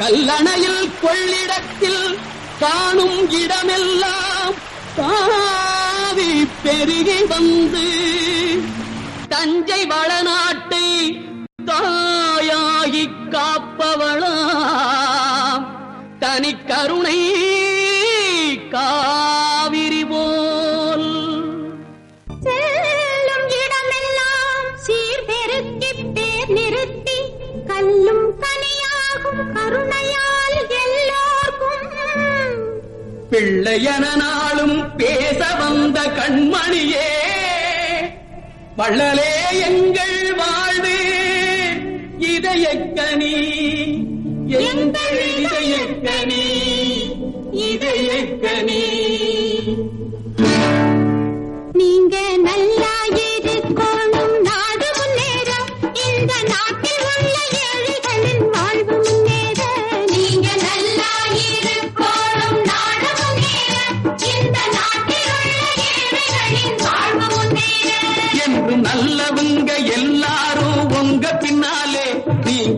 கல்லணையில் கொள்ளிடத்தில் காணும் இடமெல்லாம் காவி பெருகி வந்து தஞ்சை வளநாட்டை தாயாகி காப்பவளாம். தனி கருணை காவிரி போல். செல்லும் இடமெல்லாம் சீர்பெருக்கி பேர் நிறுத்தி கல்லும் கனியாகும் பிள்ளையன நாளும் பேச வந்த கண்மணியே வள்ளலே எங்கள் வாழ்வு இதயக்கனி எங்கள் இதயக்கனி இதயக்கனி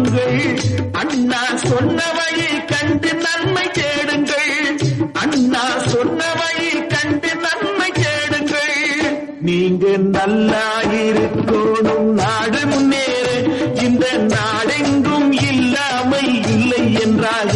தேடுங்கள் அண்ணா சொன்னவையை கண்டு நன்மை தேடுங்கள். அண்ணா சொன்னவையை கண்டு நன்மை தேடுங்கள். நீங்க நல்லா நாடு முன்னேற. இந்த நாடெங்கும் இல்லாமல் இல்லை என்றாக.